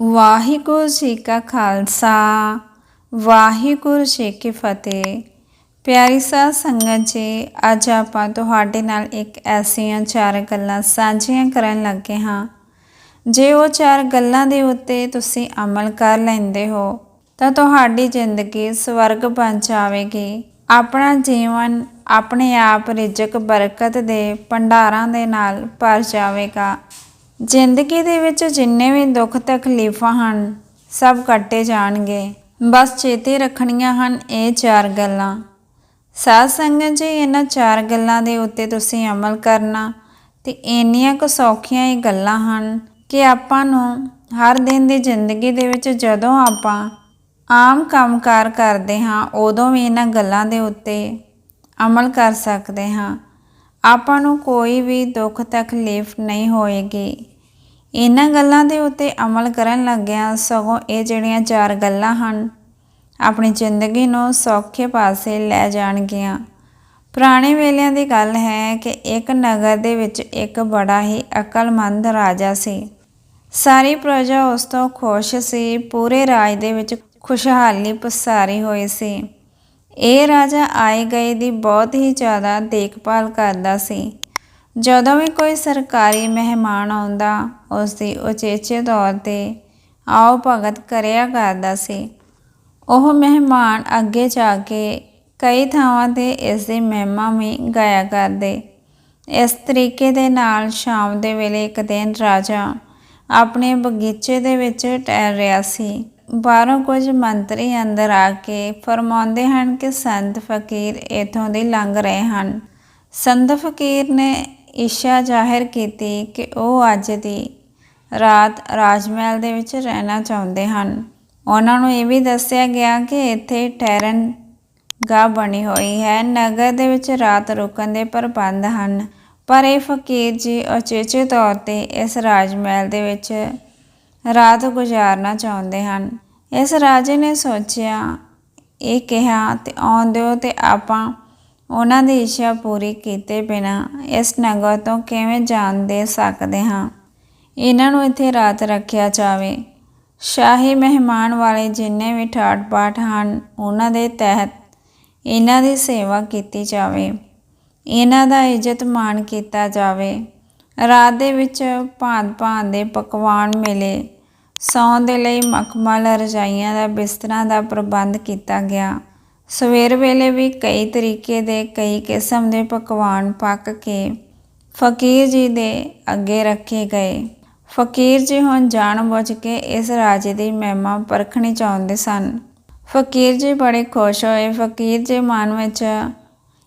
ਵਾਹਿਗੁਰੂ ਜੀ ਕਾ ਖਾਲਸਾ, ਵਾਹਿਗੁਰੂ ਜੀ ਕੀ ਫਤਿਹ। ਪਿਆਰੀ ਸਾਧ ਸੰਗਤ ਜੀ, ਅੱਜ ਆਪਾਂ ਤੁਹਾਡੇ ਨਾਲ ਇੱਕ ਐਸੀਆਂ ਚਾਰ ਗੱਲਾਂ ਸਾਂਝੀਆਂ ਕਰਨ ਲੱਗੇ ਹਾਂ। ਜੇ ਉਹ ਚਾਰ ਗੱਲਾਂ ਦੇ ਉੱਤੇ ਤੁਸੀਂ ਅਮਲ ਕਰ ਲੈਂਦੇ ਹੋ, ਤਾਂ ਤੁਹਾਡੀ ਜ਼ਿੰਦਗੀ ਸਵਰਗ ਬਣ ਜਾਵੇਗੀ। ਆਪਣਾ ਜੀਵਨ ਆਪਣੇ ਆਪ ਰਿਜਕ ਬਰਕਤ ਦੇ ਭੰਡਾਰਾਂ ਦੇ ਨਾਲ ਭਰ ਜਾਵੇਗਾ। ਜ਼ਿੰਦਗੀ ਦੇ ਵਿੱਚ ਜਿੰਨੇ ਵੀ ਦੁੱਖ ਤਕਲੀਫਾਂ ਹਨ, ਸਭ ਕੱਟੇ ਜਾਣਗੇ। ਬਸ ਚੇਤੇ ਰੱਖਣੀਆਂ ਹਨ ਇਹ ਚਾਰ ਗੱਲਾਂ। ਸਾਧ ਸੰਗਤ ਜੀ, ਇਹਨਾਂ ਚਾਰ ਗੱਲਾਂ ਦੇ ਉੱਤੇ ਤੁਸੀਂ ਅਮਲ ਕਰਨਾ ਤੇ ਇੰਨੀਆਂ ਕੁ ਸੌਖੀਆਂ ਇਹ ਗੱਲਾਂ ਹਨ ਕਿ ਆਪਾਂ ਨੂੰ ਹਰ ਦਿਨ ਦੀ ਜ਼ਿੰਦਗੀ ਦੇ ਵਿੱਚ ਜਦੋਂ ਆਪਾਂ ਆਮ ਕੰਮਕਾਰ ਕਰਦੇ ਹਾਂ, ਉਦੋਂ ਵੀ ਇਹਨਾਂ ਗੱਲਾਂ ਦੇ ਉੱਤੇ ਅਮਲ ਕਰ ਸਕਦੇ ਹਾਂ। ਆਪਾਂ ਨੂੰ ਕੋਈ ਵੀ ਦੁੱਖ ਤਕਲੀਫ ਨਹੀਂ ਹੋਏਗੀ। ਇਹਨਾਂ ਗੱਲਾਂ ਦੇ ਉੱਤੇ ਅਮਲ ਕਰਨ ਲੱਗਿਆਂ ਸਗੋਂ ਇਹ ਜਿਹੜੀਆਂ ਚਾਰ ਗੱਲਾਂ ਹਨ, ਆਪਣੀ ਜ਼ਿੰਦਗੀ ਨੂੰ ਸੌਖੇ ਪਾਸੇ ਲੈ ਜਾਣਗੀਆਂ। ਪੁਰਾਣੇ ਵੇਲਿਆਂ ਦੀ ਗੱਲ ਹੈ ਕਿ ਇੱਕ ਨਗਰ ਦੇ ਵਿੱਚ ਇੱਕ ਬੜਾ ਹੀ ਅਕਲਮੰਦ ਰਾਜਾ ਸੀ। ਸਾਰੀ ਪ੍ਰਜਾ ਉਸ ਤੋਂ ਖੁਸ਼ ਸੀ, ਪੂਰੇ ਰਾਜ ਦੇ ਵਿੱਚ ਖੁਸ਼ਹਾਲੀ ਪਸਾਰੀ ਹੋਈ ਸੀ। ਇਹ ਰਾਜਾ ਆਏ ਗਏ ਦੀ ਬਹੁਤ ਹੀ ਜ਼ਿਆਦਾ ਦੇਖਭਾਲ ਕਰਦਾ ਸੀ। ਜਦੋਂ ਵੀ ਕੋਈ ਸਰਕਾਰੀ ਮਹਿਮਾਨ ਆਉਂਦਾ ਉਸ ਦੀ ਉਚੇਚੇ ਤੌਰ ਤੇ ਆਓ ਭਗਤ ਕਰਿਆ ਕਰਦਾ ਸੀ। ਉਹ ਮਹਿਮਾਨ ਅੱਗੇ ਜਾ ਕੇ ਕਈ ਥਾਵਾਂ ਤੇ ਇਸ ਦੀ ਮਹਿਮਾ ਵੀ ਗਾਇਆ ਕਰਦੇ। ਇਸ ਤਰੀਕੇ ਦੇ ਨਾਲ ਸ਼ਾਮ ਦੇ ਵੇਲੇ ਇੱਕ ਦਿਨ ਰਾਜਾ ਆਪਣੇ ਬਗੀਚੇ ਦੇ ਵਿੱਚ ਟਹਿਲ ਰਿਹਾ ਸੀ। ਬਾਹਰੋਂ ਕੁਝ ਮੰਤਰੀ ਅੰਦਰ ਆ ਕੇ ਫਰਮਾਉਂਦੇ ਹਨ ਕਿ ਸੰਤ ਫਕੀਰ ਇਥੋਂ ਦੀ ਲੰਘ ਰਹੇ ਹਨ। ਸੰਤ ਫਕੀਰ ਨੇ ਇੱਛਾ ਜ਼ਾਹਿਰ ਕੀਤੀ ਕਿ ਉਹ ਅੱਜ ਦੀ ਰਾਤ ਰਾਜਮਹਿਲ ਦੇ ਵਿੱਚ ਰਹਿਣਾ ਚਾਹੁੰਦੇ ਹਨ। ਉਹਨਾਂ ਨੂੰ ਇਹ ਵੀ ਦੱਸਿਆ ਗਿਆ ਕਿ ਇੱਥੇ ਠਹਿਰਨ ਗਾ ਬਣੀ ਹੋਈ ਹੈ। ਨਗਰ ਦੇ ਵਿੱਚ ਰਾਤ ਰੁਕਣ ਦੇ ਪ੍ਰਬੰਧ ਹਨ। ਪਰ ਇਹ ਫਕੀਰ ਜੀ ਉਚੇਚੇ ਤੌਰ ਤੇ ਇਸ ਰਾਜਮਹਿਲ ਦੇ ਵਿੱਚ ਰਾਤ ਗੁਜ਼ਾਰਨਾ ਚਾਹੁੰਦੇ ਹਨ। ਇਸ ਰਾਜੇ ਨੇ ਸੋਚਿਆ, ਇਹ ਕਿਹਾ, ਤੇ ਆਉਣ ਦਿਓ ਤੇ ਆਪਾਂ ਉਹਨਾਂ ਦੀ ਇੱਛਾ ਪੂਰੀ ਕੀਤੇ ਬਿਨਾ ਇਸ ਨਗਰ ਤੋਂ ਕਿਵੇਂ ਜਾਣ ਦੇ ਸਕਦੇ ਹਾਂ? ਇਹਨਾਂ ਨੂੰ ਇੱਥੇ ਰਾਤ ਰੱਖਿਆ ਜਾਵੇ। ਸ਼ਾਹੀ ਮਹਿਮਾਨ ਵਾਲੇ ਜਿੰਨੇ ਵੀ ਠਾਠ ਬਾਠ ਹਨ, ਉਹਨਾਂ ਦੇ ਤਹਿਤ ਇਹਨਾਂ ਦੀ ਸੇਵਾ ਕੀਤੀ ਜਾਵੇ। ਇਹਨਾਂ ਦਾ ਇੱਜ਼ਤ ਮਾਣ ਕੀਤਾ ਜਾਵੇ। ਰਾਤ ਦੇ ਵਿੱਚ ਭਾਂਤ ਭਾਂਤ ਦੇ ਪਕਵਾਨ ਮਿਲੇ, ਸੌਣ ਦੇ ਲਈ ਮਖਮਲ ਰਜਾਈਆਂ ਦਾ ਬਿਸਤਰਾ ਦਾ ਪ੍ਰਬੰਧ ਕੀਤਾ ਗਿਆ। ਸਵੇਰ ਵੇਲੇ ਵੀ ਕਈ ਤਰੀਕੇ ਦੇ, ਕਈ ਕਿਸਮ ਦੇ ਪਕਵਾਨ ਪੱਕ ਕੇ ਫਕੀਰ ਜੀ ਦੇ ਅੱਗੇ ਰੱਖੇ ਗਏ। ਫਕੀਰ ਜੀ ਹੁਣ ਜਾਣ ਬੁੱਝ ਕੇ ਇਸ ਰਾਜੇ ਦੀ ਮਹਿਮਾ ਪਰਖਣੀ ਚਾਹੁੰਦੇ ਸਨ। ਫਕੀਰ ਜੀ ਬੜੇ ਖੁਸ਼ ਹੋਏ। ਫਕੀਰ ਜੀ ਮਨ ਵਿੱਚ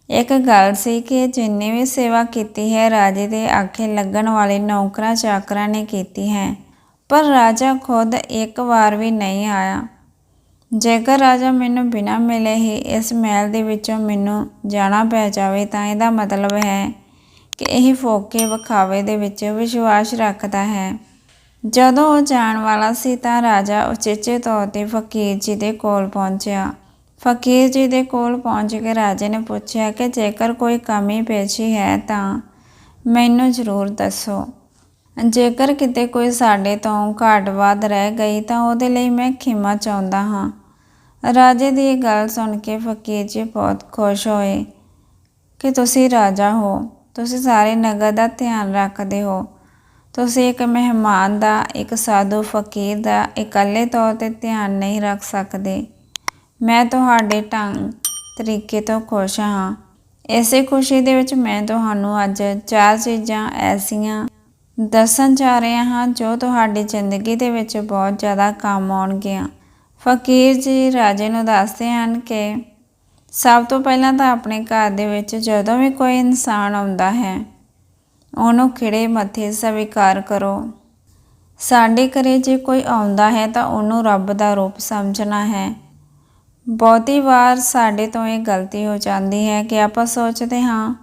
ਇੱਕ ਗੱਲ ਸੀ ਕਿ ਜਿੰਨੇ ਵੀ ਸੇਵਾ ਕੀਤੀ ਹੈ, ਰਾਜੇ ਦੇ ਆਖੇ ਲੱਗਣ ਵਾਲੇ ਨੌਕਰਾਂ ਚਾਕਰਾਂ ਨੇ ਕੀਤੀ ਹੈ। ਪਰ ਰਾਜਾ ਖੁਦ ਇੱਕ ਵਾਰ ਵੀ ਨਹੀਂ ਆਇਆ। ਜੇਕਰ ਰਾਜਾ ਮੈਨੂੰ ਬਿਨਾਂ ਮਿਲੇ ਹੀ ਇਸ ਮਹਿਲ ਦੇ ਵਿੱਚੋਂ ਮੈਨੂੰ ਜਾਣਾ ਪੈ ਜਾਵੇ ਤਾਂ ਇਹਦਾ ਮਤਲਬ ਹੈ ਕਿ ਇਹ ਫੋਕੇ ਵਿਖਾਵੇ ਦੇ ਵਿੱਚ ਵਿਸ਼ਵਾਸ ਰੱਖਦਾ ਹੈ। ਜਦੋਂ ਉਹ ਜਾਣ ਵਾਲਾ ਸੀ ਤਾਂ ਰਾਜਾ ਉਚੇਚੇ ਤੌਰ ਤੇ ਫਕੀਰ ਜੀ ਦੇ ਕੋਲ ਪਹੁੰਚਿਆ। ਫਕੀਰ ਜੀ ਦੇ ਕੋਲ ਪਹੁੰਚ ਕੇ ਰਾਜੇ ਨੇ ਪੁੱਛਿਆ ਕਿ ਜੇਕਰ ਕੋਈ ਕਮੀ ਪੇਸ਼ੀ ਹੈ ਤਾਂ ਮੈਨੂੰ ਜ਼ਰੂਰ ਦੱਸੋ। ਜੇਕਰ ਕਿਤੇ ਕੋਈ ਸਾਡੇ ਤੋਂ ਘਾਟ ਵੱਧ ਰਹਿ ਗਈ ਤਾਂ ਉਹਦੇ ਲਈ ਮੈਂ ਖਿਮਾ ਚਾਹੁੰਦਾ ਹਾਂ। ਰਾਜੇ ਦੀ ਇਹ ਗੱਲ ਸੁਣ ਕੇ ਫਕੀਰ ਜੀ ਬਹੁਤ ਖੁਸ਼ ਹੋਏ ਕਿ ਤੁਸੀਂ ਰਾਜਾ ਹੋ, ਤੁਸੀਂ ਸਾਰੇ ਨਗਰ ਦਾ ਧਿਆਨ ਰੱਖਦੇ ਹੋ। ਤੁਸੀਂ ਇੱਕ ਮਹਿਮਾਨ ਦਾ, ਇੱਕ ਸਾਧੂ ਫਕੀਰ ਦਾ ਇਕੱਲੇ ਤੌਰ ਤੇ ਧਿਆਨ ਨਹੀਂ ਰੱਖ ਸਕਦੇ। ਮੈਂ ਤੁਹਾਡੇ ਢੰਗ, ਤਰੀਕੇ ਤੋਂ ਖੁਸ਼ ਹਾਂ। ਇਸੇ ਖੁਸ਼ੀ ਦੇ ਵਿੱਚ ਮੈਂ ਤੁਹਾਨੂੰ ਅੱਜ ਚਾਰ ਚੀਜ਼ਾਂ ਐਸੀਆਂ ਦੱਸਣ ਜਾ ਰਿਹਾ ਹਾਂ ਜੋ ਤੁਹਾਡੀ ਜ਼ਿੰਦਗੀ ਦੇ ਵਿੱਚ ਬਹੁਤ ਜ਼ਿਆਦਾ ਕੰਮ ਆਉਣਗੀਆਂ। ਫਕੀਰ ਜੀ ਰਾਜੇ ਨੂੰ ਦੱਸਦੇ ਹਨ ਕਿ ਸਭ ਤੋਂ ਪਹਿਲਾਂ ਤਾਂ ਆਪਣੇ ਘਰ ਦੇ ਵਿੱਚ ਜਦੋਂ ਵੀ ਕੋਈ ਇਨਸਾਨ ਆਉਂਦਾ ਹੈ, ਉਹਨੂੰ ਖਿੜੇ ਮੱਥੇ ਸਵੀਕਾਰ ਕਰੋ। ਸਾਡੇ ਘਰੇ ਜੇ ਕੋਈ ਆਉਂਦਾ ਹੈ ਤਾਂ ਉਹਨੂੰ ਰੱਬ ਦਾ ਰੂਪ ਸਮਝਣਾ ਹੈ। ਬਹੁਤੀ ਵਾਰ ਸਾਡੇ ਤੋਂ ਇਹ ਗਲਤੀ ਹੋ ਜਾਂਦੀ ਹੈ ਕਿ ਆਪਾਂ ਸੋਚਦੇ ਹਾਂ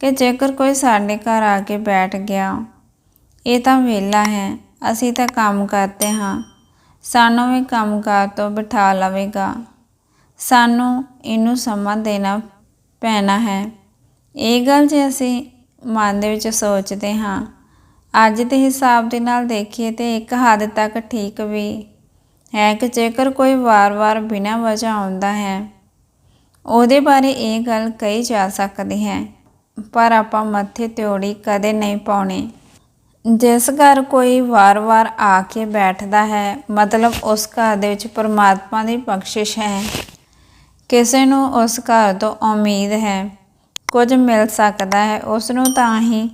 ਕਿ ਜੇਕਰ ਕੋਈ ਸਾਡੇ ਘਰ ਆ ਕੇ ਬੈਠ ਗਿਆ, ਇਹ ਤਾਂ ਵਿਹਲਾ ਹੈ, ਅਸੀਂ ਤਾਂ ਕੰਮ ਕਰਦੇ ਹਾਂ। ਸਾਨੂੰ ਵੀ ਕੰਮਕਾਰ ਤੋਂ ਬਿਠਾ ਲਵੇਗਾ। ਸਾਨੂੰ ਇਹਨੂੰ ਸਮਾਂ ਦੇਣਾ ਪੈਣਾ ਹੈ। ਇਹ ਗੱਲ ਜੇ ਅਸੀਂ ਮਨ ਦੇ ਵਿੱਚ ਸੋਚਦੇ ਹਾਂ, ਅੱਜ ਦੇ ਹਿਸਾਬ ਦੇ ਨਾਲ ਦੇਖੀਏ ਤੇ ਇੱਕ ਹੱਦ ਤੱਕ ਠੀਕ ਵੀ ਹੈ ਕਿ ਜੇਕਰ ਕੋਈ ਵਾਰ-ਵਾਰ ਬਿਨਾਂ ਵਜ੍ਹਾ ਆਉਂਦਾ ਹੈ, ਉਹਦੇ ਬਾਰੇ ਇਹ ਗੱਲ ਕਹੀ ਜਾ ਸਕਦੀ ਹੈ, ਪਰ ਆਪਾਂ ਮੱਥੇ ਤਿਉੜੀ ਕਦੇ ਨਹੀਂ ਪਾਉਣੀ। ਜਿਸ ਘਰ ਕੋਈ ਵਾਰ-ਵਾਰ ਆ ਕੇ ਬੈਠਦਾ ਹੈ, ਮਤਲਬ ਉਸ ਘਰ ਦੇ ਵਿੱਚ ਪਰਮਾਤਮਾ ਦੀ ਬਖਸ਼ਿਸ਼ ਹੈ। ਕਿਸੇ ਨੂੰ ਉਸ ਘਰ ਤੋਂ ਉਮੀਦ ਹੈ, ਕੁਝ ਮਿਲ ਸਕਦਾ ਹੈ, ਉਸ ਨੂੰ ਤਾਂ ਹੀ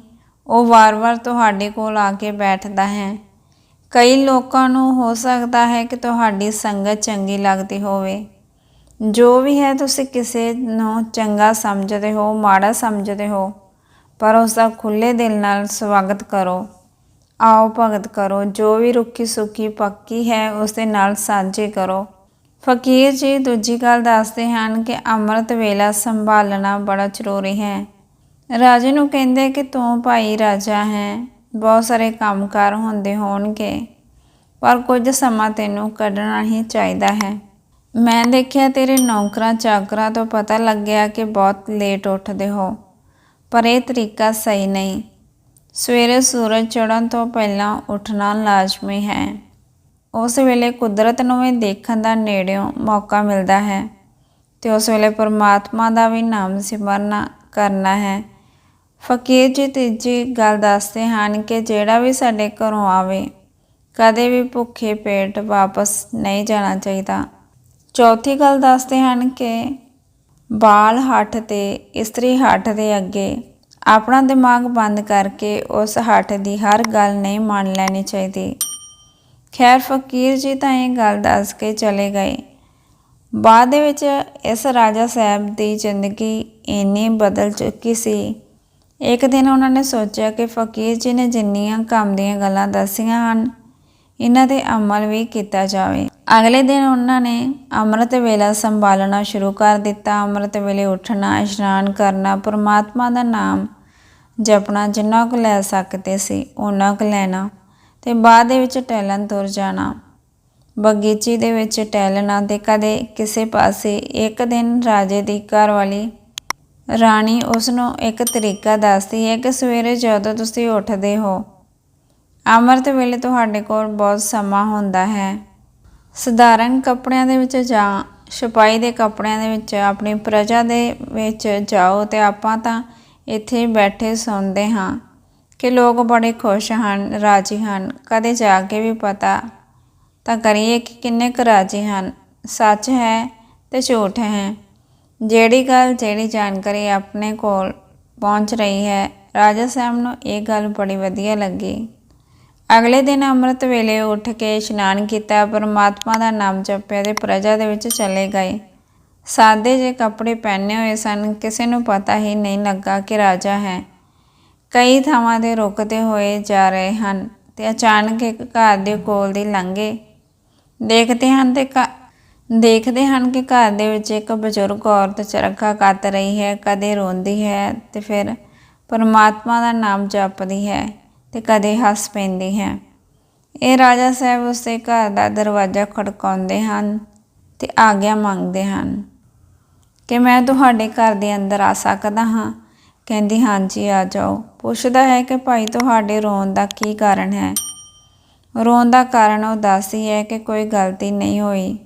ਉਹ ਵਾਰ-ਵਾਰ ਤੁਹਾਡੇ ਕੋਲ ਆ ਕੇ ਬੈਠਦਾ ਹੈ। ਕਈ ਲੋਕਾਂ ਨੂੰ ਹੋ ਸਕਦਾ ਹੈ ਕਿ ਤੁਹਾਡੀ ਸੰਗਤ ਚੰਗੀ ਲੱਗਦੀ ਹੋਵੇ। ਜੋ ਵੀ ਹੈ, ਤੁਸੀਂ ਕਿਸੇ ਨੂੰ ਚੰਗਾ ਸਮਝਦੇ ਹੋ, ਮਾੜਾ ਸਮਝਦੇ ਹੋ, ਪਰ ਉਸ ਦਾ ਖੁੱਲੇ ਦਿਲ ਨਾਲ ਸਵਾਗਤ ਕਰੋ। ਆਓ ਭਗਤ ਕਰੋ, ਜੋ ਵੀ ਰੁੱਖੀ ਸੁੱਕੀ ਪੱਕੀ ਹੈ, ਉਸ ਦੇ ਨਾਲ ਸਾਂਝੇ ਕਰੋ। ਫਕੀਰ ਜੀ ਦੂਜੀ ਗੱਲ ਦੱਸਦੇ ਹਨ ਕਿ ਅੰਮ੍ਰਿਤ ਵੇਲਾ ਸੰਭਾਲਣਾ ਬੜਾ ਜ਼ਰੂਰੀ ਹੈ। ਰਾਜੇ ਨੂੰ ਕਹਿੰਦੇ ਕਿ ਤੂੰ ਭਾਈ ਰਾਜਾ ਹੈ, ਬਹੁਤ ਸਾਰੇ ਕੰਮਕਾਰ ਹੁੰਦੇ ਹੋਣਗੇ, ਪਰ ਕੁਝ ਸਮਾਂ ਤੈਨੂੰ ਕੱਢਣਾ ਹੀ ਚਾਹੀਦਾ ਹੈ। ਮੈਂ ਦੇਖਿਆ ਤੇਰੇ ਨੌਕਰਾਂ ਚਾਕਰਾਂ ਤੋਂ ਪਤਾ ਲੱਗਿਆ ਕਿ ਬਹੁਤ ਲੇਟ ਉੱਠਦੇ ਹੋ, ਪਰ ਇਹ ਤਰੀਕਾ ਸਹੀ ਨਹੀਂ। ਸਵੇਰੇ ਸੂਰਜ ਚੜ੍ਹਨ ਤੋਂ ਪਹਿਲਾਂ ਉੱਠਣਾ ਲਾਜ਼ਮੀ ਹੈ। ਉਸ ਵੇਲੇ ਕੁਦਰਤ ਨੂੰ ਵੀ ਦੇਖਣ ਦਾ ਨੇੜਿਓਂ ਮੌਕਾ ਮਿਲਦਾ ਹੈ ਤੇ ਉਸ ਵੇਲੇ ਪਰਮਾਤਮਾ ਦਾ ਵੀ ਨਾਮ ਸਿਮਰਨਾ ਕਰਨਾ ਹੈ। ਫਕੀਰ ਜੀ ਤੀਜੀ ਗੱਲ ਦੱਸਦੇ ਹਨ ਕਿ ਜਿਹੜਾ ਵੀ ਸਾਡੇ ਘਰੋਂ ਆਵੇ, ਕਦੇ ਵੀ ਭੁੱਖੇ ਪੇਟ ਵਾਪਸ ਨਹੀਂ ਜਾਣਾ ਚਾਹੀਦਾ। ਚੌਥੀ ਗੱਲ ਦੱਸਦੇ ਹਨ ਕਿ ਬਾਲ ਹੱਠ ਤੇ ਇਸਤਰੀ ਹੱਠ ਦੇ ਅੱਗੇ ਆਪਣਾ ਦਿਮਾਗ ਬੰਦ ਕਰਕੇ ਉਸ ਹੱਠ ਦੀ ਹਰ ਗੱਲ ਨਹੀਂ ਮੰਨ ਲੈਣੀ ਚਾਹੀਦੀ। ਖੈਰ, ਫਕੀਰ ਜੀ ਤਾਂ ਇਹ ਗੱਲ ਦੱਸ ਕੇ ਚਲੇ ਗਏ। ਬਾਅਦ ਦੇ ਵਿੱਚ ਇਸ ਰਾਜਾ ਸਾਹਿਬ ਦੀ ਜ਼ਿੰਦਗੀ ਇੰਨੀ ਬਦਲ ਚੁੱਕੀ ਸੀ। ਇੱਕ ਦਿਨ ਉਹਨਾਂ ਨੇ ਸੋਚਿਆ ਕਿ ਫਕੀਰ ਜੀ ਨੇ ਜਿੰਨੀਆਂ ਕੰਮ ਦੀਆਂ ਗੱਲਾਂ ਦੱਸੀਆਂ ਹਨ ਇਹਨਾਂ ਤੇ ਅਮਲ ਵੀ ਕੀਤਾ ਜਾਵੇ। ਅਗਲੇ ਦਿਨ ਉਹਨਾਂ ਨੇ ਅੰਮ੍ਰਿਤ ਵੇਲਾ ਸੰਭਾਲਣਾ ਸ਼ੁਰੂ ਕਰ ਦਿੱਤਾ। ਅੰਮ੍ਰਿਤ ਵੇਲੇ ਉੱਠਣਾ, ਇਸ਼ਨਾਨ ਕਰਨਾ, ਪਰਮਾਤਮਾ ਦਾ ਨਾਮ ਜਪਣਾ ਜਿੰਨਾ ਕੁ ਲੈ ਸਕਦੇ ਸੀ, ਉਹਨਾਂ ਕੁ ਲੈਣਾ ਤੇ ਬਾਅਦ ਦੇ ਵਿੱਚ ਟਹਿਲਣ ਤੁਰ ਜਾਣਾ। ਬਗੀਚੀ ਦੇ ਵਿੱਚ ਟਹਿਲਣਾ ਤੇ ਕਦੇ ਕਿਸੇ ਪਾਸੇ ਇੱਕ ਦਿਨ ਰਾਜੇ ਦੀ ਘਰਵਾਲੀ ਰਾਣੀ ਉਸ ਨੂੰ ਇੱਕ ਤਰੀਕਾ ਦੱਸਦੀ ਹੈ ਕਿ ਸਵੇਰੇ ਜਦੋਂ ਤੁਸੀਂ ਉੱਠਦੇ ਹੋ ਅੰਮ੍ਰਿਤ ਵੇਲੇ ਤੁਹਾਡੇ ਕੋਲ ਬਹੁਤ ਸਮਾਂ ਹੁੰਦਾ ਹੈ। ਸਧਾਰਨ ਕੱਪੜਿਆਂ ਦੇ ਵਿੱਚ ਜਾਂ ਛਪਾਈ ਦੇ ਕੱਪੜਿਆਂ ਦੇ ਵਿੱਚ, ਆਪਣੀ ਪ੍ਰਜਾ ਦੇ ਵਿੱਚ ਜਾਓ ਤੇ ਆਪਾਂ ਤਾਂ ਇੱਥੇ ਬੈਠੇ ਸੁਣਦੇ ਹਾਂ ਕਿ ਲੋਕ ਬੜੇ ਖੁਸ਼ ਹਨ, ਰਾਜੀ ਹਨ। ਕਦੇ ਜਾ ਕੇ ਵੀ ਪਤਾ ਤਾਂ ਕਰੀਏ ਕਿ ਕਿੰਨੇ ਕੁ ਰਾਜੀ ਹਨ। ਸੱਚ ਹੈ ਤੇ ਝੂਠ ਹੈ। ਜਿਹੜੀ ਗੱਲ, ਜਿਹੜੀ ਜਾਣਕਾਰੀ ਆਪਣੇ ਕੋਲ ਪਹੁੰਚ ਰਹੀ ਹੈ, ਰਾਜਾ ਸਾਹਿਬ ਨੂੰ ਇਹ ਗੱਲ ਬੜੀ ਵਧੀਆ ਲੱਗੀ। ਅਗਲੇ ਦਿਨ ਅੰਮ੍ਰਿਤ ਵੇਲੇ ਉੱਠ ਕੇ ਇਸ਼ਨਾਨ ਕੀਤਾ, ਪਰਮਾਤਮਾ ਦਾ ਨਾਮ ਜਪਿਆ ਤੇ ਪ੍ਰਜਾ ਦੇ ਵਿੱਚ ਚਲੇ ਗਏ। ਸਾਦੇ ਜੇ ਕੱਪੜੇ ਪਹਿਨੇ ਹੋਏ ਸਨ, ਕਿਸੇ ਨੂੰ ਪਤਾ ਹੀ ਨਹੀਂ ਲੱਗਾ ਕਿ ਰਾਜਾ ਹੈ। ਕਈ ਥਾਵਾਂ ਤੇ ਰੁਕਦੇ ਹੋਏ ਜਾ ਰਹੇ ਹਨ ਤੇ ਅਚਾਨਕ ਇੱਕ ਘਰ ਦੇ ਕੋਲ ਦੀ ਲੰਘੇ। ਦੇਖਦੇ ਹਨ ਤੇ ਦੇਖਦੇ ਹਨ ਕਿ ਘਰ ਦੇ ਵਿੱਚ ਇੱਕ ਬਜ਼ੁਰਗ ਔਰਤ ਚਰਖਾ ਕੱਤ ਰਹੀ ਹੈ, ਕਦੇ ਰੋਂਦੀ ਹੈ ਤੇ ਫਿਰ ਪਰਮਾਤਮਾ ਦਾ ਨਾਮ ਜਪਦੀ ਹੈ। ਤੇ ਕਦੇ ਹੱਸ ਪੈਂਦੀ ਹੈ। ਇਹ ਰਾਜਾ ਸਾਹਿਬ ਉਸੇ ਘਰ ਦਾ ਦਰਵਾਜ਼ਾ ਖੜਕਾਉਂਦੇ ਹਨ ਤੇ ਆਗਿਆ ਮੰਗਦੇ ਹਨ ਕਿ ਮੈਂ ਤੁਹਾਡੇ ਘਰ ਦੇ ਅੰਦਰ ਆ ਸਕਦਾ ਹਾਂ। ਕਹਿੰਦੀ, ਹਾਂਜੀ, ਆ ਜਾਓ। ਪੁੱਛਦਾ ਹੈ ਕਿ ਭਾਈ, ਤੁਹਾਡੇ ਰੋਣ ਦਾ ਕੀ ਕਾਰਨ ਹੈ? ਰੋਣ ਦਾ ਕਾਰਨ ਉਹ ਦੱਸਦੀ ਹੈ ਕਿ ਕੋਈ ਗਲਤੀ ਨਹੀਂ ਹੋਈ।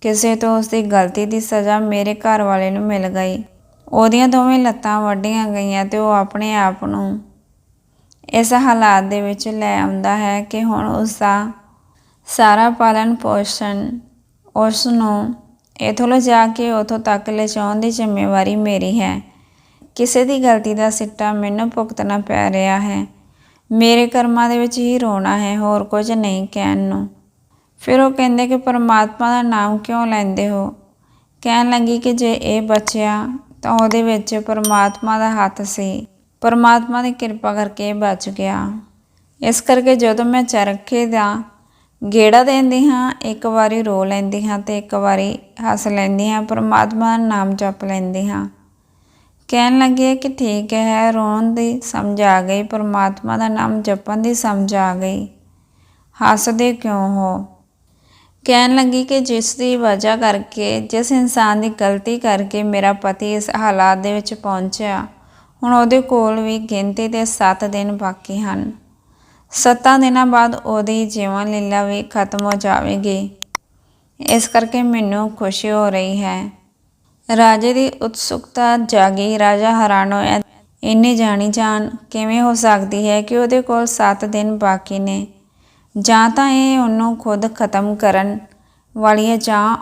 ਕਿਸੇ ਤੋਂ ਉਸ ਦੀ ਗਲਤੀ ਦੀ ਸਜ਼ਾ ਮੇਰੇ ਘਰ ਵਾਲੇ ਨੂੰ ਮਿਲ ਗਈ। ਉਹਦੀਆਂ ਦੋਵੇਂ ਲੱਤਾਂ ਵੱਡੀਆਂ ਗਈਆਂ ਤੇ ਉਹ ਆਪਣੇ ਆਪ ਨੂੰ ਇਸ ਹਾਲਾਤ ਦੇ ਵਿੱਚ ਲੈ ਆਉਂਦਾ ਹੈ ਕਿ ਹੁਣ ਉਸ ਦਾ ਸਾਰਾ ਪਾਲਣ ਪੋਸ਼ਣ ਉਸ ਨੂੰ ਇਥੋਂ ਲਿਜਾ ਕੇ ਉਥੋਂ ਤੱਕ ਲਿਜਾਉਣ ਦੀ ਜ਼ਿੰਮੇਵਾਰੀ ਮੇਰੀ ਹੈ। ਕਿਸੇ ਦੀ ਗਲਤੀ ਦਾ ਸਿੱਟਾ ਮੈਨੂੰ ਭੁਗਤਣਾ ਪੈ ਰਿਹਾ ਹੈ। ਮੇਰੇ ਕਰਮਾਂ ਦੇ ਵਿੱਚ ਹੀ ਰੋਣਾ ਹੈ, ਹੋਰ ਕੁਝ ਨਹੀਂ ਕਹਿਣ ਨੂੰ। ਫਿਰ ਉਹ ਕਹਿੰਦੇ ਕਿ ਪਰਮਾਤਮਾ ਦਾ ਨਾਮ ਕਿਉਂ ਲੈਂਦੇ ਹੋ? ਕਹਿਣ ਲੱਗੀ ਕਿ ਜੇ ਇਹ ਬਚਿਆ ਤਾਂ ਉਹਦੇ ਵਿੱਚ ਪਰਮਾਤਮਾ ਦਾ ਹੱਥ ਸੀ। ਪਰਮਾਤਮਾ ਦੀ ਕਿਰਪਾ ਕਰਕੇ ਬਚ ਗਿਆ। ਇਸ ਕਰਕੇ ਜਦੋਂ ਮੈਂ ਚਰਖੇ ਦਾ ਗੇੜਾ ਦਿੰਦੀ ਹਾਂ, ਇੱਕ ਵਾਰੀ ਰੋ ਲੈਂਦੀ ਹਾਂ ਤੇ ਇੱਕ ਵਾਰੀ ਹੱਸ ਲੈਂਦੀ ਹਾਂ, ਪਰਮਾਤਮਾ ਦਾ ਨਾਮ ਜਪ ਲੈਂਦੀ ਹਾਂ। ਕਹਿਣ ਲੱਗੇ ਕਿ ਠੀਕ ਹੈ, ਰੋਣ ਦੀ ਸਮਝ ਆ ਗਈ, ਪਰਮਾਤਮਾ ਦਾ ਨਾਮ ਜਪਣ ਦੀ ਸਮਝ ਆ ਗਈ। ਹੱਸਦੇ ਕਿਉਂ ਹੋ? ਕਹਿਣ ਲੱਗੀ ਕਿ ਜਿਸ ਦੀ ਵਜ੍ਹਾ ਕਰਕੇ, ਜਿਸ ਇਨਸਾਨ ਦੀ ਗਲਤੀ ਕਰਕੇ ਮੇਰਾ ਪਤੀ ਇਸ ਹਾਲਾਤ ਦੇ ਵਿੱਚ ਪਹੁੰਚਿਆ। ਹੁਣ ਉਹਦੇ ਕੋਲ ਵੀ ਗਿਣਤੀ ਦੇ 7 ਦਿਨ ਬਾਕੀ ਹਨ। ਸੱਤਾਂ ਦਿਨਾਂ ਬਾਅਦ ਉਹਦੀ ਜੀਵਨ ਲੀਲਾ ਵੀ ਖਤਮ ਹੋ ਜਾਵੇਗੀ। ਇਸ ਕਰਕੇ ਮੈਨੂੰ ਖੁਸ਼ੀ ਹੋ ਰਹੀ ਹੈ। ਰਾਜੇ ਦੀ ਉਤਸੁਕਤਾ ਜਾਗੀ। ਰਾਜਾ ਹੈਰਾਨ ਹੋਇਆ, ਇੰਨੀ ਜਾਣੀ ਜਾਣ ਕਿਵੇਂ ਹੋ ਸਕਦੀ ਹੈ ਕਿ ਉਹਦੇ ਕੋਲ 7 ਦਿਨ ਬਾਕੀ ਨੇ? ਜਾਂ ਤਾਂ ਇਹ ਉਹਨੂੰ ਖੁਦ ਖਤਮ ਕਰਨ ਵਾਲੀ ਹੈ ਜਾਂ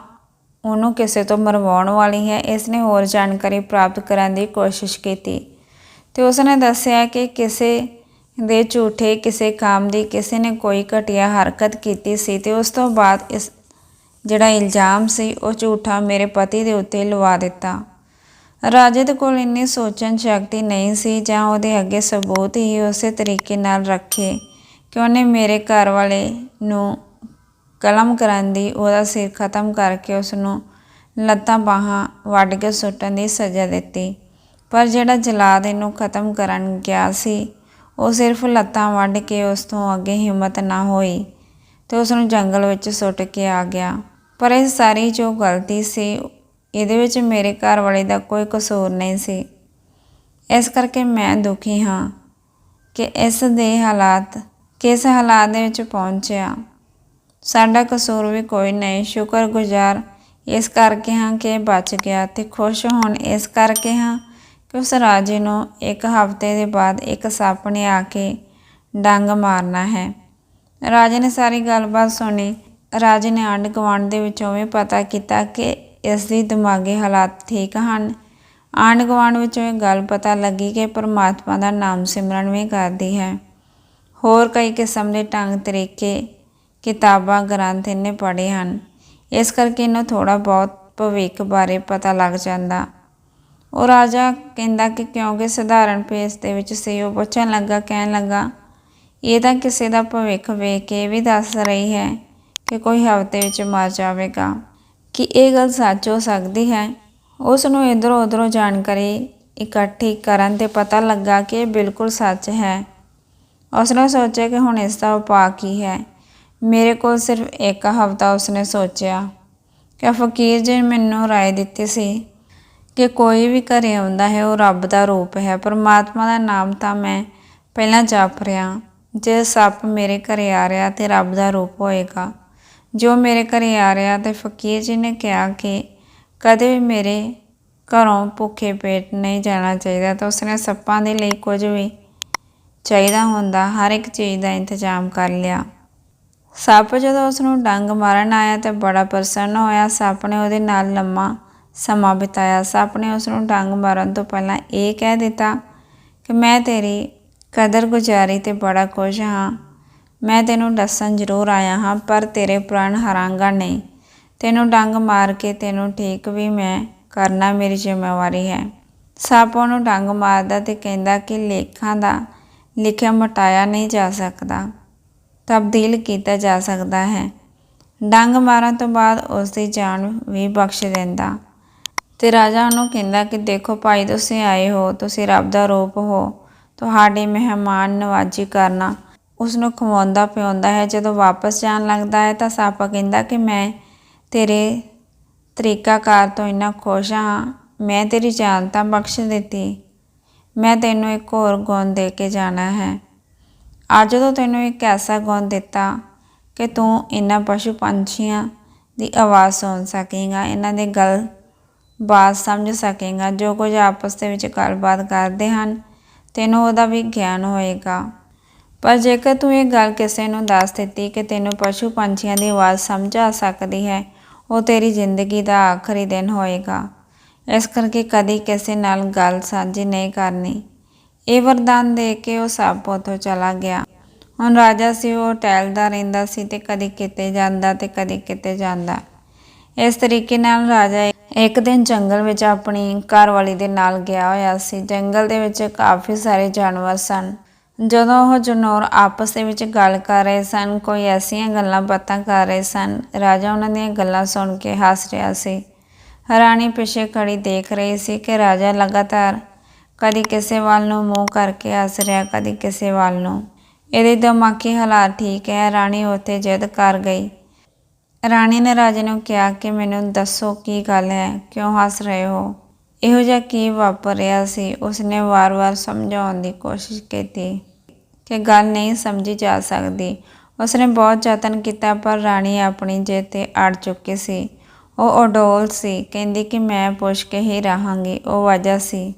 ਉਹਨੂੰ ਕਿਸੇ ਤੋਂ ਮਰਵਾਉਣ ਵਾਲੀ ਹੈ? ਇਸ ਨੇ ਹੋਰ ਜਾਣਕਾਰੀ ਪ੍ਰਾਪਤ ਕਰਨ ਦੀ ਕੋਸ਼ਿਸ਼ ਕੀਤੀ। ਤੇ ਉਸਨੇ ਦੱਸਿਆ ਕਿ ਕਿਸੇ ਦੇ ਝੂਠੇ, ਕਿਸੇ ਕੰਮ ਦੀ ਕਿਸੇ ਨੇ ਕੋਈ ਘਟੀਆ ਹਰਕਤ ਕੀਤੀ ਸੀ ਤੇ ਉਸ ਤੋਂ ਬਾਅਦ ਇਸ ਜਿਹੜਾ ਇਲਜ਼ਾਮ ਸੀ, ਉਹ ਝੂਠਾ ਮੇਰੇ ਪਤੀ ਦੇ ਉੱਤੇ ਲਵਾ ਦਿੱਤਾ। ਰਾਜੇ ਦੇ ਕੋਲ ਇੰਨੀ ਸੋਚਣ ਸ਼ਕਤੀ ਨਹੀਂ ਸੀ, ਜਾਂ ਉਹਦੇ ਅੱਗੇ ਸਬੂਤ ਹੀ ਉਸੇ ਤਰੀਕੇ ਨਾਲ ਰੱਖੇ ਕਿ ਉਹਨੇ ਮੇਰੇ ਘਰ ਵਾਲੇ ਨੂੰ ਕਲਮ ਕਰਨ ਦੀ, ਉਹਦਾ ਸਿਰ ਖਤਮ ਕਰਕੇ ਉਸ ਨੂੰ ਲੱਤਾਂ ਬਾਹਾਂ ਵੱਢ ਕੇ ਸੁੱਟਣ ਦੀ ਸਜ਼ਾ ਦਿੱਤੀ। ਪਰ ਜਿਹੜਾ ਜਲਾਦ ਇਹਨੂੰ ਖਤਮ ਕਰਨ ਗਿਆ ਸੀ, ਉਹ ਸਿਰਫ ਲੱਤਾਂ ਵੱਢ ਕੇ ਉਸ ਤੋਂ ਅੱਗੇ ਹਿੰਮਤ ਨਾ ਹੋਈ ਤੇ ਉਸ ਨੂੰ ਜੰਗਲ ਵਿੱਚ ਸੁੱਟ ਕੇ ਆ ਗਿਆ। ਪਰ ਇਹ ਸਾਰੀ ਜੋ ਗਲਤੀ ਸੀ, ਇਹਦੇ ਵਿੱਚ ਮੇਰੇ ਘਰ ਵਾਲੇ ਦਾ ਕੋਈ ਕਸੂਰ ਨਹੀਂ ਸੀ। ਇਸ ਕਰਕੇ ਮੈਂ ਦੁਖੀ ਹਾਂ ਕਿ ਇਸ ਦੇ ਹਾਲਾਤ ਕਿਸ ਹਾਲਾਤ ਦੇ ਵਿੱਚ ਪਹੁੰਚਿਆ। ਸਾਡਾ ਕਸੂਰ ਵੀ ਕੋਈ ਨਹੀਂ। ਸ਼ੁਕਰਗੁਜ਼ਾਰ ਇਸ ਕਰਕੇ ਹਾਂ ਕਿ ਬਚ ਗਿਆ ਤੇ ਖੁਸ਼ ਹੋਣ ਇਸ ਕਰਕੇ ਹਾਂ ਕਿ ਉਸ ਰਾਜੇ ਨੂੰ ਇੱਕ ਹਫ਼ਤੇ ਦੇ ਬਾਅਦ ਇੱਕ ਸੱਪ ਨੇ ਆ ਕੇ ਡੰਗ ਮਾਰਨਾ ਹੈ। ਰਾਜੇ ਨੇ ਸਾਰੀ ਗੱਲਬਾਤ ਸੁਣੀ। ਰਾਜੇ ਨੇ ਆਂਢ ਗੁਆਂਢ ਦੇ ਵਿੱਚੋਂ ਵੀ ਪਤਾ ਕੀਤਾ ਕਿ ਇਸ ਦੀ ਦਿਮਾਗੀ ਹਾਲਾਤ ਠੀਕ ਹਨ। ਆਂਢ ਗੁਆਂਢ ਵਿੱਚੋਂ ਇਹ ਗੱਲ ਪਤਾ ਲੱਗੀ ਕਿ ਪਰਮਾਤਮਾ ਦਾ ਨਾਮ ਸਿਮਰਨ ਵੀ ਕਰਦੀ ਹੈ। ਹੋਰ ਕਈ ਕਿਸਮ ਦੇ ਢੰਗ, ਤਰੀਕੇ, ਕਿਤਾਬਾਂ, ਗ੍ਰੰਥ ਇਹਨੇ ਪੜ੍ਹੇ ਹਨ। ਇਸ ਕਰਕੇ ਇਹਨੂੰ ਥੋੜਾ ਬਹੁਤ ਭਵਿੱਖ ਬਾਰੇ ਪਤਾ ਲੱਗ ਜਾਂਦਾ। ਉਹ ਰਾਜਾ ਕਹਿੰਦਾ ਕਿ ਕਿਉਂਕਿ ਸਧਾਰਨ ਪੇਸ ਦੇ ਵਿੱਚ ਸੀ ਉਹ ਪੁੱਛਣ ਲੱਗਾ, ਕਹਿਣ ਲੱਗਾ, ਇਹ ਤਾਂ ਕਿਸੇ ਦਾ ਭਵਿੱਖ ਵੇਖ ਕੇ ਇਹ ਵੀ ਦੱਸ ਰਹੀ ਹੈ ਕਿ ਕੋਈ ਹਫ਼ਤੇ ਵਿੱਚ ਮਰ ਜਾਵੇਗਾ। ਕਿ ਇਹ ਗੱਲ ਸੱਚ ਹੋ ਸਕਦੀ ਹੈ? ਉਸ ਨੂੰ ਇਧਰੋਂ ਉਧਰੋਂ ਜਾਣਕਾਰੀ ਇਕੱਠੀ ਕਰਨ ਤੇ ਪਤਾ ਲੱਗਾ ਕਿ ਇਹ ਬਿਲਕੁਲ ਸੱਚ ਹੈ। ਉਸ ਨੇ ਸੋਚਿਆ ਕਿ ਹੁਣ ਇਸ ਦਾ ਉਪਾਅ ਕੀ ਹੈ। ਮੇਰੇ ਕੋਲ ਸਿਰਫ ਇੱਕ ਹਫ਼ਤਾ ਉਸਨੇ ਸੋਚਿਆ। ਕਿ ਫਕੀਰ ਜੀ ਮੈਨੂੰ ਰਾਏ ਦਿੱਤੀ ਸੀ ਕਿ ਕੋਈ ਵੀ ਘਰੇ ਆਉਂਦਾ ਹੈ, ਉਹ ਰੱਬ ਦਾ ਰੂਪ ਹੈ। ਪਰਮਾਤਮਾ ਦਾ ਨਾਮ ਤਾਂ ਮੈਂ ਪਹਿਲਾਂ ਜਾਪ ਰਿਹਾ। ਜੇ ਸੱਪ ਮੇਰੇ ਘਰੇ ਆ ਰਿਹਾ ਤੇ ਰੱਬ ਦਾ ਰੂਪ ਹੋਏਗਾ। ਜੋ ਮੇਰੇ ਘਰੇ ਆ ਰਿਹਾ ਤੇ ਫਕੀਰ ਜੀ ਨੇ ਕਿਹਾ ਕਿ ਕਦੇ ਵੀ ਮੇਰੇ ਘਰੋਂ ਭੁੱਖੇ ਪੇਟ ਨਹੀਂ ਜਾਣਾ ਚਾਹੀਦਾ ਤਾਂ ਉਸਨੇ ਸੱਪਾਂ ਦੇ ਲਈ ਕੁਝ ਵੀ ਚਾਹੀਦਾ ਹੁੰਦਾ, ਹਰ ਇੱਕ ਚੀਜ਼ ਦਾ ਇੰਤਜ਼ਾਮ ਕਰ ਲਿਆ। ਸੱਪ ਜਦੋਂ ਉਸ ਨੂੰ ਡੰਗ ਮਾਰਨ ਆਇਆ ਤੇ ਬੜਾ ਪ੍ਰਸੰਨ ਹੋਇਆ, ਸੱਪ ਨੇ ਉਹਦੇ ਨਾਲ ਲੰਮਾ ਸਮਾਂ ਬਿਤਾਇਆ। ਸੱਪ ਨੇ ਉਸ ਨੂੰ ਡੰਗ ਮਾਰਨ ਤੋਂ ਪਹਿਲਾਂ ਇਹ ਕਹਿ ਦਿੱਤਾ ਕਿ ਮੈਂ ਤੇਰੀ ਕਦਰ ਗੁਜ਼ਾਰੀ ਤੇ ਬੜਾ ਖੁਸ਼ ਹਾਂ। ਮੈਂ ਤੈਨੂੰ ਦੱਸਣ ਜ਼ਰੂਰ ਆਇਆ ਹਾਂ, ਪਰ ਤੇਰੇ ਪ੍ਰਾਣ ਹਰਾਂਗਾ ਨਹੀਂ। ਤੈਨੂੰ ਡੰਗ ਮਾਰ ਕੇ ਤੈਨੂੰ ਠੀਕ ਵੀ ਮੈਂ ਕਰਨਾ ਮੇਰੀ ਜ਼ਿੰਮੇਵਾਰੀ ਹੈ। ਸੱਪ ਉਹਨੂੰ ਡੰਗ ਮਾਰਦਾ ਤੇ ਕਹਿੰਦਾ ਕਿ ਲੇਖਾਂ ਦਾ ਲਿਖਿਆ ਮਟਾਇਆ ਨਹੀਂ ਜਾ ਸਕਦਾ। ਤਬਦੀਲ ਕੀਤਾ ਜਾ ਸਕਦਾ ਹੈ। ਡੰਗ ਮਾਰਨ ਤੋਂ ਬਾਅਦ ਉਸ ਦੀ ਜਾਨ ਵੀ ਬਖਸ਼ ਦਿੰਦਾ। ਤੇ ਰਾਜਾ ਉਹਨੂੰ ਕਹਿੰਦਾ ਕਿ ਦੇਖੋ ਭਾਈ ਤੁਸੀਂ ਆਏ ਹੋ, ਤੁਸੀਂ ਰੱਬ ਦਾ ਰੂਪ ਹੋ, ਤੁਹਾਡੀ ਮਹਿਮਾਨ ਨਵਾਜੀ ਕਰਨਾ ਉਸ ਨੂੰ ਖਵਾਉਂਦਾ ਪਿਆਉਂਦਾ ਹੈ, ਜਦੋਂ ਵਾਪਸ ਜਾਣ ਲੱਗਦਾ ਹੈ ਤਾਂ ਸੱਪ ਕਹਿੰਦਾ ਕਿ ਮੈਂ ਤੇਰੇ ਤਰੀਕਾਕਾਰ ਤੋਂ ਇੰਨਾ ਖੁਸ਼ ਹਾਂ, ਮੈਂ ਤੇਰੀ ਜਾਨ ਤਾਂ ਬਖਸ਼ ਦਿੱਤੀ, ਮੈਂ ਤੈਨੂੰ ਇੱਕ ਹੋਰ ਗੁਣ ਦੇ ਕੇ ਜਾਣਾ ਹੈ। ਅੱਜ ਜਦੋਂ ਤੈਨੂੰ ਇੱਕ ਐਸਾ ਗੁਣ ਦਿੱਤਾ ਕਿ ਤੂੰ ਇਹਨਾਂ ਪਸ਼ੂ ਪੰਛੀਆਂ ਦੀ ਆਵਾਜ਼ ਸੁਣ ਸਕੇਗਾ, ਇਹਨਾਂ ਦੇ ਗੱਲ ਬਾਤ ਸਮਝ ਸਕੇਗਾ, ਜੋ ਕੁਝ ਆਪਸ ਦੇ ਵਿੱਚ ਗੱਲਬਾਤ ਕਰਦੇ ਹਨ, ਤੈਨੂੰ ਉਹਦਾ ਵੀ ਗਿਆਨ ਹੋਏਗਾ। ਪਰ ਜੇਕਰ ਤੂੰ ਇਹ ਗੱਲ ਕਿਸੇ ਨੂੰ ਦੱਸ ਦਿੱਤੀ ਕਿ ਤੈਨੂੰ ਪਸ਼ੂ ਪੰਛੀਆਂ ਦੀ ਆਵਾਜ਼ ਸਮਝ ਆ ਸਕਦੀ ਹੈ, ਉਹ ਤੇਰੀ ਜ਼ਿੰਦਗੀ ਦਾ ਆਖਰੀ ਦਿਨ ਹੋਏਗਾ। ਇਸ ਕਰਕੇ ਕਦੀ ਕਿਸੇ ਨਾਲ ਗੱਲ ਸਾਂਝੀ ਨਹੀਂ ਕਰਨੀ। ਇਹ ਵਰਦਾਨ ਦੇ ਕੇ ਉਹ ਸਭ ਉੱਥੋਂ ਚਲਾ ਗਿਆ। ਹੁਣ ਰਾਜਾ ਸੀ, ਉਹ ਟਹਿਲਦਾ ਰਹਿੰਦਾ ਸੀ ਤੇ ਕਦੀ ਕਿਤੇ ਜਾਂਦਾ ਤੇ ਕਦੀ ਕਿਤੇ ਜਾਂਦਾ। ਇਸ ਤਰੀਕੇ ਨਾਲ ਰਾਜਾ ਇੱਕ ਦਿਨ ਜੰਗਲ ਵਿੱਚ ਆਪਣੀ ਘਰਵਾਲੀ ਦੇ ਨਾਲ ਗਿਆ ਹੋਇਆ ਸੀ। ਜੰਗਲ ਦੇ ਵਿੱਚ ਕਾਫੀ ਸਾਰੇ ਜਾਨਵਰ ਸਨ। ਜਦੋਂ ਉਹ ਜਨੌਰ ਆਪਸ ਦੇ ਵਿੱਚ ਗੱਲ ਕਰ ਰਹੇ ਸਨ, ਕੋਈ ਐਸੀਆਂ ਗੱਲਾਂ ਬਾਤਾਂ ਕਰ ਰਹੇ ਸਨ। ਰਾਜਾ ਉਹਨਾਂ ਦੀਆਂ ਗੱਲਾਂ ਸੁਣ ਕੇ ਹੱਸ ਰਿਹਾ ਸੀ। ਰਾਣੀ ਪਿੱਛੇ ਖੜੀ ਦੇਖ ਰਹੀ ਸੀ ਕਿ ਰਾਜਾ ਲਗਾਤਾਰ ਕਦੀ ਕਿਸੇ ਵੱਲ ਨੂੰ ਮੂੰਹ ਕਰਕੇ ਹੱਸ ਰਿਹਾ, ਕਦੀ ਕਿਸੇ ਵੱਲ ਨੂੰ। ਇਹਦੇ ਦਿਮਾਗੀ ਹਾਲਾਤ ਠੀਕ ਹੈ। ਰਾਣੀ ਉੱਥੇ ਜਿੱਦ ਕਰ ਗਈ। ਰਾਣੀ ਨੇ ਰਾਜੇ ਨੂੰ ਕਿਹਾ ਕਿ ਮੈਨੂੰ ਦੱਸੋ ਕੀ ਗੱਲ ਹੈ, ਕਿਉਂ ਹੱਸ ਰਹੇ ਹੋ? ਇਹੋ ਜਿਹਾ ਕੀ ਵਾਪਰ ਰਿਹਾ ਸੀ? ਉਸਨੇ ਵਾਰ-ਵਾਰ ਸਮਝਾਉਣ ਦੀ ਕੋਸ਼ਿਸ਼ ਕੀਤੀ ਕਿ ਗੱਲ ਨਹੀਂ ਸਮਝੀ ਜਾ ਸਕਦੀ। ਉਸਨੇ ਬਹੁਤ ਯਤਨ ਕੀਤਾ, ਪਰ ਰਾਣੀ ਆਪਣੀ ਜਿੱਦ ਤੇ ਅੜ ਚੁੱਕੀ ਸੀ। ਉਹ ਅਡੋਲ ਸੀ, ਕਹਿੰਦੀ ਕਿ ਮੈਂ ਪੁੱਛ ਕੇ ਹੀ ਰਹਾਂਗੀ। ਉਹ ਵਜ੍ਹਾ ਸੀ,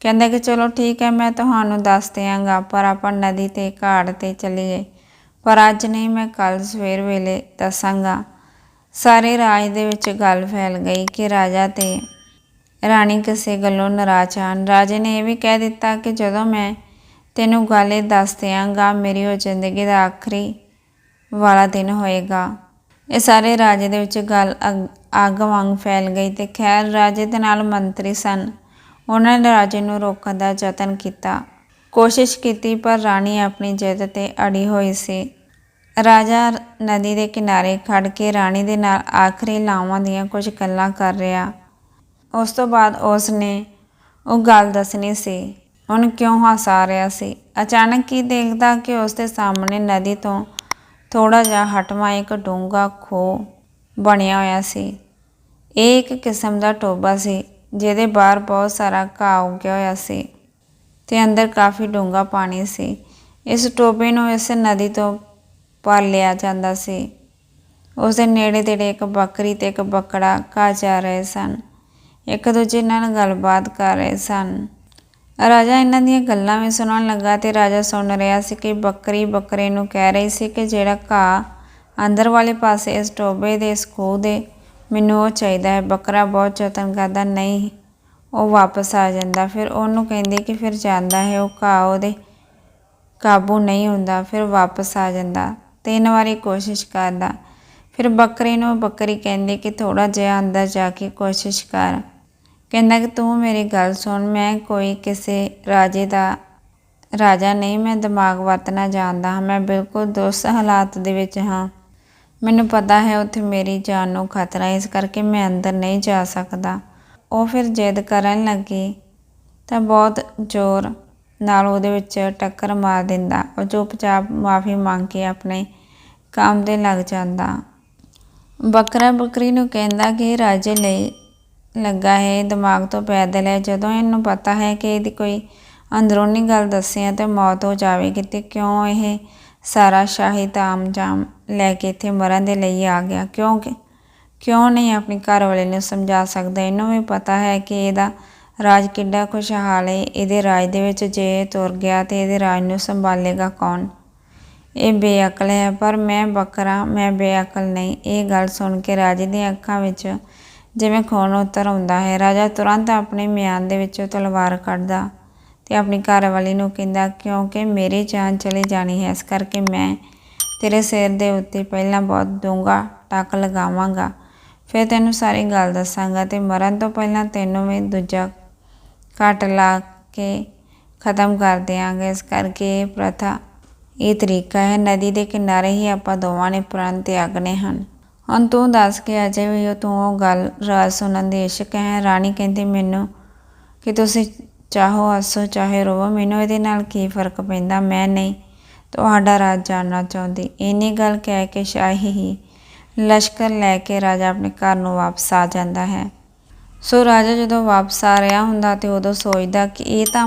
ਕਹਿੰਦਾ ਕਿ ਚਲੋ ਠੀਕ ਹੈ, ਮੈਂ ਤੁਹਾਨੂੰ ਦੱਸ ਦਿਆਂਗਾ, ਪਰ ਆਪਾਂ ਨਦੀ ਤੇ ਘਾਟ ਤੇ ਚੱਲੀਏ। ਪਰ ਅੱਜ ਨਹੀਂ ਮੈਂ ਕੱਲ ਸਵੇਰ ਵੇਲੇ ਦੱਸਾਂਗਾ। ਸਾਰੇ ਰਾਜ ਦੇ ਵਿੱਚ ਗੱਲ ਫੈਲ ਗਈ ਕਿ ਰਾਜਾ ਤੇ ਰਾਣੀ ਕਿਸੇ ਗੱਲੋਂ ਨਾਰਾਜ਼ ਹਨ। ਰਾਜੇ ਨੇ ਇਹ ਵੀ ਕਹਿ ਦਿੱਤਾ ਕਿ ਜਦੋਂ ਮੈਂ ਤੈਨੂੰ ਗੱਲ ਇਹ ਦੱਸ ਦਿਆਂਗਾ, ਮੇਰੀ ਉਹ ਜ਼ਿੰਦਗੀ ਦਾ ਆਖਰੀ ਵਾਲਾ ਦਿਨ ਹੋਏਗਾ। ਇਹ ਸਾਰੇ ਰਾਜੇ ਦੇ ਵਿੱਚ ਗੱਲ ਅੱਗ- ਵਾਂਗ ਫੈਲ ਗਈ ਤੇ ਖੈਰ ਰਾਜੇ ਦੇ ਨਾਲ ਮੰਤਰੀ ਸਨ। ਉਹਨਾਂ ਨੇ ਰਾਜੇ ਨੂੰ ਰੋਕਣ ਦਾ ਯਤਨ ਕੀਤਾ। ਕੋਸ਼ਿਸ਼ ਕੀਤੀ ਪਰ ਰਾਣੀ ਆਪਣੀ ਜਿੱਦ ਤੇ ਅੜੀ ਹੋਈ ਸੀ। ਰਾਜਾ ਨਦੀ ਦੇ ਕਿਨਾਰੇ ਖੜ ਕੇ ਰਾਣੀ ਦੇ ਨਾਲ ਆਖਰੀ ਲਾਵਾਂ ਦੀਆਂ ਕੁਝ ਗੱਲਾਂ ਕਰ ਰਿਹਾ। ਉਸ ਤੋਂ ਬਾਅਦ ਉਸ ਨੇ ਉਹ ਗੱਲ ਦੱਸਣੀ ਸੀ, ਉਹਨੂੰ ਕਿਉਂ ਹਸਾ ਰਿਹਾ ਸੀ? ਅਚਾਨਕ ਹੀ ਦੇਖਦਾ ਕਿ ਉਸ ਦੇ ਸਾਹਮਣੇ ਨਦੀ ਤੋਂ ਥੋੜਾ ਜਿਹਾ ਹਟਵਾ ਇੱਕ ਡੂੰਘਾ ਖੂਹ ਬਣਿਆ ਹੋਇਆ ਸੀ। ਇਹ ਇੱਕ ਕਿਸਮ ਦਾ ਟੋਬਾ ਸੀ, ਜਿਹਦੇ ਬਾਹਰ ਬਹੁਤ ਸਾਰਾ ਘਾਹ ਉੱਗਿਆ ਹੋਇਆ ਸੀ ਤੇ ਅੰਦਰ ਕਾਫੀ ਡੂੰਘਾ ਪਾਣੀ ਸੀ। ਇਸ ਟੋਬੇ ਨੂੰ ਇਸ ਨਦੀ ਤੋਂ ਭਰ ਲਿਆ ਜਾਂਦਾ ਸੀ। ਉਸ ਦੇ ਨੇੜੇ ਤੇੜੇ ਇੱਕ ਬੱਕਰੀ ਤੇ ਇੱਕ ਬੱਕੜਾ ਘਾਹ ਜਾ ਰਹੇ ਸਨ। ਇੱਕ ਦੂਜੇ ਨਾਲ ਗੱਲਬਾਤ ਕਰ ਰਹੇ ਸਨ। ਰਾਜਾ ਇਹਨਾਂ ਦੀਆਂ ਗੱਲਾਂ ਵੀ ਸੁਣਨ ਲੱਗਾ ਤੇ ਰਾਜਾ ਸੁਣ ਰਿਹਾ ਸੀ ਕਿ ਬੱਕਰੀ ਬੱਕਰੇ ਨੂੰ ਕਹਿ ਰਹੀ ਸੀ ਕਿ ਜਿਹੜਾ ਘਾਹ ਅੰਦਰ ਵਾਲੇ ਪਾਸੇ ਇਸ ਟੋਬੇ ਦੇ ਇਸ ਖੂਹ ਦੇ ਮੈਨੂੰ ਉਹ ਚਾਹੀਦਾ ਹੈ। ਬੱਕਰਾ ਬਹੁਤ ਯਤਨ ਕਰਦਾ, ਨਹੀਂ, ਉਹ ਵਾਪਸ ਆ ਜਾਂਦਾ। ਫਿਰ ਉਹਨੂੰ ਕਹਿੰਦੇ ਕਿ ਫਿਰ ਜਾਂਦਾ ਹੈ, ਉਹ ਘਾਹ ਉਹਦੇ ਕਾਬੂ ਨਹੀਂ ਹੁੰਦਾ, ਫਿਰ ਵਾਪਸ ਆ ਜਾਂਦਾ। ਤਿੰਨ ਵਾਰੀ ਕੋਸ਼ਿਸ਼ ਕਰਦਾ। ਫਿਰ ਬੱਕਰੇ ਨੂੰ ਬੱਕਰੀ ਕਹਿੰਦੀ ਕਿ ਥੋੜਾ ਜਿਹਾ ਅੰਦਰ ਜਾ ਕੇ ਕੋਸ਼ਿਸ਼ ਕਰ। ਕਹਿੰਦਾ ਕਿ ਤੂੰ ਮੇਰੀ ਗੱਲ ਸੁਣ, ਮੈਂ ਕੋਈ ਕਿਸੇ ਰਾਜੇ ਦਾ ਰਾਜਾ ਨਹੀਂ, ਮੈਂ ਦਿਮਾਗ ਵਰਤਣਾ ਜਾਣਦਾ ਹਾਂ, ਮੈਂ ਬਿਲਕੁਲ ਦੋਸਤ ਹਾਲਾਤ ਦੇ ਵਿੱਚ ਹਾਂ। ਮੈਨੂੰ ਪਤਾ ਹੈ ਉੱਥੇ ਮੇਰੀ ਜਾਨ ਨੂੰ ਖਤਰਾ ਹੈ, ਇਸ ਕਰਕੇ ਮੈਂ ਅੰਦਰ ਨਹੀਂ ਜਾ ਸਕਦਾ। ਉਹ ਫਿਰ ਜਿੱਦ ਕਰਨ ਲੱਗੀ ਤਾਂ ਬਹੁਤ ਜ਼ੋਰ ਨਾਲ ਉਹਦੇ ਵਿੱਚ ਟੱਕਰ ਮਾਰ ਦਿੰਦਾ। ਉਹ ਚੁੱਪਚਾਪ ਮਾਫੀ ਮੰਗ ਕੇ ਆਪਣੇ ਕੰਮ ਤੇ ਲੱਗ ਜਾਂਦਾ। ਬੱਕਰਾ ਬੱਕਰੀ ਨੂੰ ਕਹਿੰਦਾ ਕਿ ਰਾਜੇ ਲਈ ਲੱਗਾ ਹੈ ਦਿਮਾਗ ਤੋਂ ਪੈਦਲ ਹੈ। ਜਦੋਂ ਇਹਨੂੰ ਪਤਾ ਹੈ ਕਿ ਇਹਦੀ ਕੋਈ ਅੰਦਰੂਨੀ ਗੱਲ ਦੱਸਿਆ ਤੇ ਮੌਤ ਹੋ ਜਾਵੇਗੀ ਤੇ ਕਿਉਂ ਇਹ ਸਾਰਾ ਸ਼ਾਹੀ ਤਾਮਝਾਮ ਲੈ ਕੇ ਇੱਥੇ ਮਰਨ ਦੇ ਲਈ ਆ ਗਿਆ? ਕਿਉਂਕਿ ਕਿਉਂ ਨਹੀਂ ਆਪਣੇ ਘਰ ਵਾਲੇ ਨੂੰ ਸਮਝਾ ਸਕਦਾ? ਇਹਨੂੰ ਵੀ ਪਤਾ ਹੈ ਕਿ ਇਹਦਾ ਰਾਜ ਕਿੱਡਾ ਖੁਸ਼ਹਾਲ ਹੈ ਇਹਦੇ ਰਾਜ ਦੇ ਵਿੱਚ ਜੇ ਤੁਰ ਗਿਆ ਤੇ ਇਹਦੇ ਰਾਜ ਨੂੰ ਸੰਭਾਲੇਗਾ ਕੌਣ? ਇਹ ਬੇਅਕਲ ਹੈ, ਪਰ ਮੈਂ ਬੱਕਰਾ, ਮੈਂ ਬੇਅਕਲ ਨਹੀਂ। ਇਹ ਗੱਲ ਸੁਣ ਕੇ ਰਾਜੇ ਦੀਆਂ ਅੱਖਾਂ ਵਿੱਚ ਜਿਵੇਂ ਖੂਨ ਉਤਰ ਆਉਂਦਾ ਹੈ। ਰਾਜਾ ਤੁਰੰਤ ਆਪਣੇ ਮਿਆਨ ਦੇ ਵਿੱਚੋਂ ਤਲਵਾਰ ਕੱਢਦਾ ਤੇ ਆਪਣੀ ਘਰਵਾਲੀ ਨੂੰ ਕਹਿੰਦਾ, ਕਿਉਂਕਿ ਮੇਰੀ ਜਾਨ ਚਲੀ ਜਾਣੀ ਹੈ, ਇਸ ਕਰਕੇ ਮੈਂ ਤੇਰੇ ਸਿਰ ਦੇ ਉੱਤੇ ਪਹਿਲਾਂ ਬਹੁਤ ਡੂੰਘਾ ਟੱਕ ਲਗਾਵਾਂਗਾ। ਫਿਰ ਤੈਨੂੰ ਸਾਰੀ ਗੱਲ ਦੱਸਾਂਗਾ ਤੇ ਮਰਨ ਤੋਂ ਪਹਿਲਾਂ ਤੈਨੂੰ ਵੀ ਦੂਜਾ ਕੱਟ ਲਾ ਕੇ ਖਤਮ ਕਰ ਦਿਆਂਗੇ। ਇਸ ਕਰਕੇ ਇਹ ਪ੍ਰਥਾ, ਇਹ ਤਰੀਕਾ ਹੈ, ਨਦੀ ਦੇ ਕਿਨਾਰੇ ਹੀ ਆਪਾਂ ਦੋਵਾਂ ਨੇ ਪ੍ਰਣ ਤਿਆਗਣੇ ਹਨ। ਹੁਣ ਤੂੰ ਦੱਸ ਕੇ ਅਜੇ ਵੀ ਉਹ ਤੂੰ ਉਹ ਗੱਲ ਰਾਜ ਸੁਣਨ ਦੀ ਇਸ਼ਕ ਹੈ। ਰਾਣੀ ਕਹਿੰਦੀ, ਮੈਨੂੰ ਕਿ ਤੁਸੀਂ ਚਾਹੋ ਹੱਸੋ, ਚਾਹੇ ਰੋਵੋ, ਮੈਨੂੰ ਇਹਦੇ ਨਾਲ ਕੀ ਫ਼ਰਕ ਪੈਂਦਾ? ਮੈਂ ਨਹੀਂ ਤੁਹਾਡਾ ਰਾਜ ਜਾਣਨਾ ਚਾਹੁੰਦੀ। ਇੰਨੀ ਗੱਲ ਕਹਿ ਕੇ ਸ਼ਾਹੀ ਹੀ ਲਸ਼ਕਰ ਲੈ ਕੇ ਰਾਜਾ ਆਪਣੇ ਘਰ ਨੂੰ ਵਾਪਸ ਆ ਜਾਂਦਾ ਹੈ। ਸੋ ਰਾਜਾ ਜਦੋਂ ਵਾਪਸ ਆ ਰਿਹਾ ਹੁੰਦਾ ਤੇ ਉਦੋਂ ਸੋਚਦਾ ਕਿ ਇਹ ਤਾਂ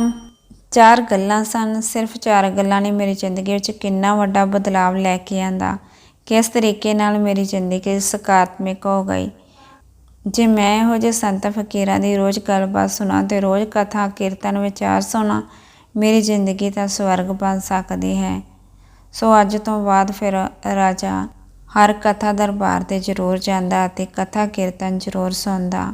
ਚਾਰ ਗੱਲਾਂ ਸਨ, ਸਿਰਫ ਚਾਰ ਗੱਲਾਂ ਨੇ ਮੇਰੀ ਜ਼ਿੰਦਗੀ ਵਿੱਚ ਕਿੰਨਾ ਵੱਡਾ ਬਦਲਾਵ ਲੈ ਕੇ ਆਂਦਾ ਕਿਸ ਤਰੀਕੇ ਨਾਲ ਮੇਰੀ ਜ਼ਿੰਦਗੀ ਸਕਾਰਾਤਮਕ ਹੋ ਗਈ। ਜੇ ਮੈਂ ਇਹੋ ਜਿਹੇ ਸੰਤ ਫਕੀਰਾਂ ਦੀ ਰੋਜ਼ ਗੱਲਬਾਤ ਸੁਣਾ ਤੇ ਰੋਜ਼ ਕਥਾ ਕੀਰਤਨ ਵਿਚਾਰ ਸੁਣਾ, ਮੇਰੀ ਜ਼ਿੰਦਗੀ ਤਾਂ ਸਵਰਗ ਬਣ ਸਕਦੀ ਹੈ। ਸੋ ਅੱਜ ਤੋਂ ਬਾਅਦ ਫਿਰ ਰਾਜਾ ਹਰ ਕਥਾ ਦਰਬਾਰ ਤੇ ਜ਼ਰੂਰ ਜਾਂਦਾ ਅਤੇ ਕਥਾ ਕੀਰਤਨ ਜ਼ਰੂਰ ਸੁਣਦਾ।